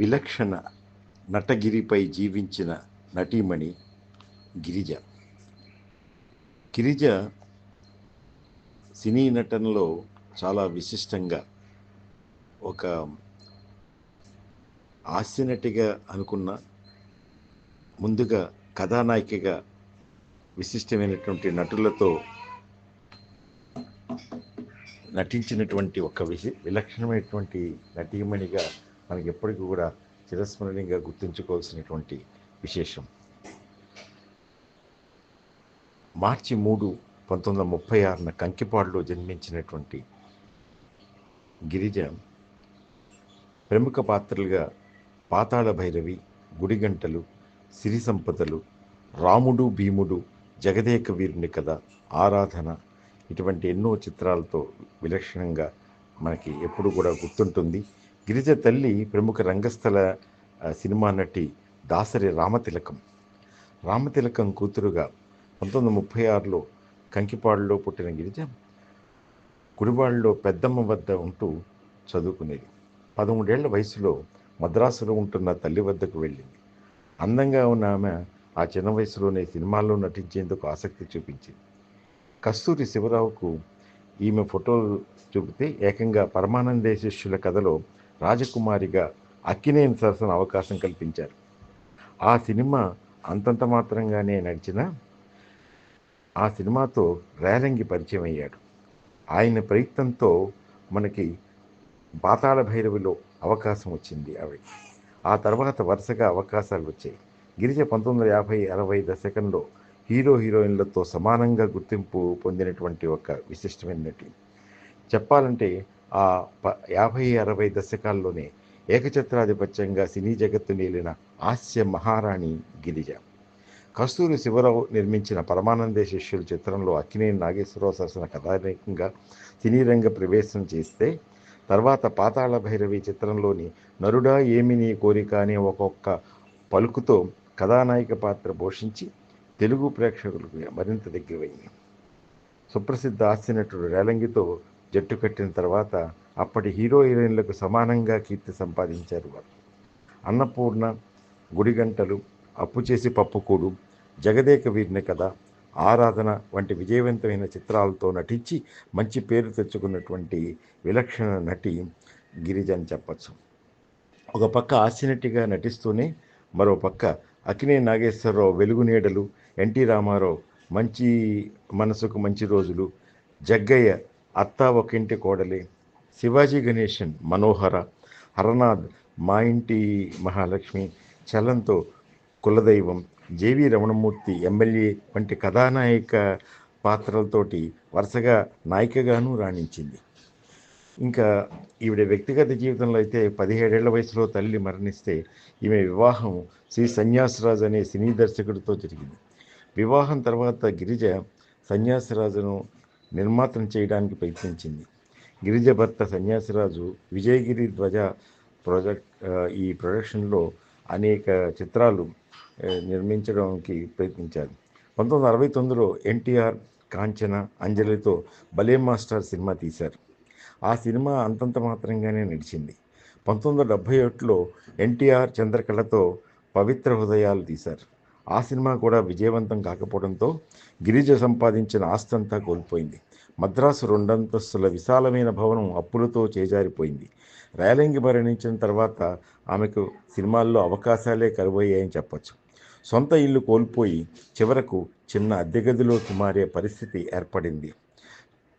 విలక్షణ నటగిరిపై జీవించిన నటీమణి గిరిజ. గిరిజ సినీ నటనలో చాలా విశిష్టంగా ఒక హాస్యనటిగా అనుకున్న ముందుగా కథానాయికగా విశిష్టమైనటువంటి నటులతో నటించినటువంటి ఒక విశి విలక్షణమైనటువంటి నటీమణిగా మనకి ఎప్పటికీ కూడా చిరస్మరణీయంగా గుర్తుంచుకోవాల్సినటువంటి విశేషం. మార్చి మూడు పంతొమ్మిది వందల ముప్పై ఆరున కంకిపాడులో జన్మించినటువంటి గిరిజ ప్రముఖ పాత్రలుగా పాతాళ భైరవి గుడిగంటలు సిరి సంపదలు రాముడు భీముడు జగదేక వీరుని కథ ఆరాధన ఇటువంటి ఎన్నో చిత్రాలతో విలక్షణంగా మనకి ఎప్పుడు కూడా గుర్తుంటుంది. గిరిజ తల్లి ప్రముఖ రంగస్థల సినిమా నటి దాసరి రామతిలకం. రామతిలకం కూతురుగా పంతొమ్మిది వందల ముప్పై ఆరులో కంకిపాడులో పుట్టిన గిరిజ గుడివాడలో పెద్దమ్మ వద్ద ఉంటూ చదువుకునేది. పదమూడేళ్ళ వయసులో మద్రాసులో ఉంటున్న తల్లి వద్దకు వెళ్ళింది. అందంగా ఉన్న ఆమె ఆ చిన్న వయసులోనే సినిమాల్లో నటించేందుకు ఆసక్తి చూపించింది. కస్తూరి శివరావుకు ఈమె ఫోటోలు చూపితే ఏకంగా పరమానందే శిష్యుల కథలో రాజకుమారిగా అక్కినేని సరసన అవకాశం కల్పించారు. ఆ సినిమా అంతంత మాత్రంగానే నడిచిన ఆ సినిమాతో రేలంగి పరిచయం అయ్యాడు. ఆయన ప్రయత్నంతో మనకి పాతాళ భైరవిలో అవకాశం వచ్చింది అవి. ఆ తర్వాత వరుసగా అవకాశాలు వచ్చాయి. గిరిజ పంతొమ్మిది వందల యాభై అరవై దశకంలో హీరో హీరోయిన్లతో సమానంగా గుర్తింపు పొందినటువంటి ఒక విశిష్టమైన నటి. చెప్పాలంటే ఆ ప యాభై అరవై దశకాల్లోనే ఏకఛత్రాధిపత్యంగా సినీ జగత్తు నేలిన హాస్య మహారాణి గిరిజ. కస్తూరి శివరావు నిర్మించిన పరమానందే శిష్యుల చిత్రంలో అక్కినేని నాగేశ్వరరావు సరసన కథానాయకంగా సినీ రంగ ప్రవేశం చేస్తే తర్వాత పాతాళ భైరవి చిత్రంలోని నరుడా ఏమి నీ కోరిక అనే ఒక్కొక్క పలుకుతో కథానాయిక పాత్ర పోషించి తెలుగు ప్రేక్షకులకు మరింత దగ్గరవైంది సుప్రసిద్ధ హాస్య నటుడు రేలంగితో జట్టు కట్టిన తర్వాత అప్పటి హీరో హీరోయిన్లకు సమానంగా కీర్తి సంపాదించారు వారు. అన్నపూర్ణ గుడిగంటలు అప్పు చేసి పప్పుకూడు జగదేక వీరిని కథ ఆరాధన వంటి విజయవంతమైన చిత్రాలతో నటించి మంచి పేరు తెచ్చుకున్నటువంటి విలక్షణ నటి గిరిజ అని చెప్పచ్చు. ఒక పక్క హాస్యనటిగా నటిస్తూనే మరో పక్క అకినే నాగేశ్వరరావు వెలుగు నీడలు ఎన్టీ రామారావు మంచి మనసుకు మంచి రోజులు జగ్గయ్య అత్త ఒకింటి కోడలి శివాజీ గణేశన్ మనోహర హరనాథ్ మా ఇంటి మహాలక్ష్మి చలంతో కులదైవం జేవి రమణమూర్తి ఎమ్మెల్యే వంటి కథానాయక పాత్రలతోటి వరుసగా నాయికగాను రాణించింది. ఇంకా ఈవిడ వ్యక్తిగత జీవితంలో అయితే పదిహేడేళ్ళ వయసులో తల్లి మరణిస్తే ఈమె వివాహం శ్రీ సన్యాసరాజ్ అనే సినీ దర్శకుడితో జరిగింది. వివాహం తర్వాత గిరిజ సన్యాసరాజును నిర్మాతం చేయడానికి ప్రయత్నించింది. గిరిజ భర్త సన్యాసిరాజు విజయగిరి ధ్వజ ప్రాజెక్ట్ ఈ ప్రొడక్షన్లో అనేక చిత్రాలు నిర్మించడానికి ప్రయత్నించారు. పంతొమ్మిది వందల అరవై తొమ్మిదిలో ఎన్టీఆర్ కాంచన అంజలితో భలే మాస్టర్ సినిమా తీశారు. ఆ సినిమా అంతంత మాత్రంగానే నడిచింది. పంతొమ్మిది వందల డెబ్భై ఒకటిలో ఎన్టీఆర్ చంద్రకళతో పవిత్ర హృదయాలు తీశారు. ఆ సినిమా కూడా విజయవంతం కాకపోవడంతో గిరిజ సంపాదించిన ఆస్తంతా కోల్పోయింది. మద్రాసు రెండంతస్తుల విశాలమైన భవనం అప్పులతో చేజారిపోయింది. రేలంగి మరణించిన తర్వాత ఆమెకు సినిమాల్లో అవకాశాలే కరువయ్యాయని చెప్పచ్చు. సొంత ఇల్లు కోల్పోయి చివరకు చిన్న అద్దెగదిలోకి మారే పరిస్థితి ఏర్పడింది.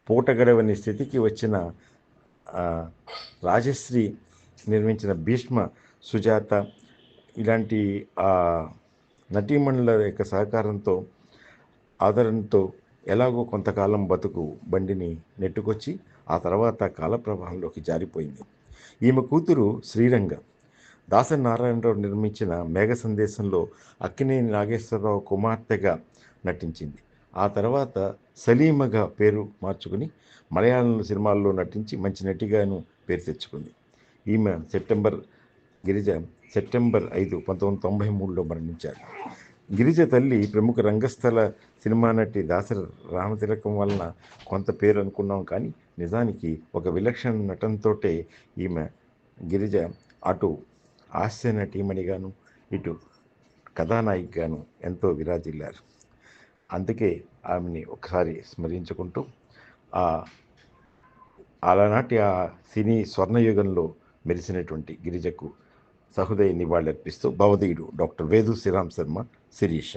పూట గడవని స్థితికి వచ్చిన రాజశ్రీ నిర్మించిన భీష్మ సుజాత ఇలాంటి నటీమణుల యొక్క సహకారంతో ఆదరణతో ఎలాగో కొంతకాలం బతుకు బండిని నెట్టుకొచ్చి ఆ తర్వాత కాలప్రవాహంలోకి జారిపోయింది. ఈమె కూతురు శ్రీరంగ. దాసరి నారాయణరావు నిర్మించిన మేఘ సందేశంలో అక్కినేని నాగేశ్వరరావు కుమార్తెగా నటించింది. ఆ తర్వాత సలీమగా పేరు మార్చుకుని మలయాళం సినిమాల్లో నటించి మంచి నటిగాను పేరు తెచ్చుకుంది. ఈమె సెప్టెంబర్ గిరిజ సెప్టెంబర్ ఐదు పంతొమ్మిది తొంభై మూడులో మరణించారు. గిరిజ తల్లి ప్రముఖ రంగస్థల సినిమా నటి దాసరి రామతిలకం వలన కొంత పేరు అనుకున్నాం కానీ నిజానికి ఒక విలక్షణ నటనతోటే ఈమె గిరిజ అటు హాస్య నటీమణిగాను ఇటు కథానాయికగాను ఎంతో విరాజిల్లారు. అందుకే ఆమెని ఒకసారి స్మరించుకుంటూ ఆ అలానాటి ఆ సినీ స్వర్ణయుగంలో మెరిసినటువంటి గిరిజకు సహృదయ నివాళులర్పిస్తూ భవదీయుడు డాక్టర్ వేదు శ్రీరామ్ శర్మ శిరీష.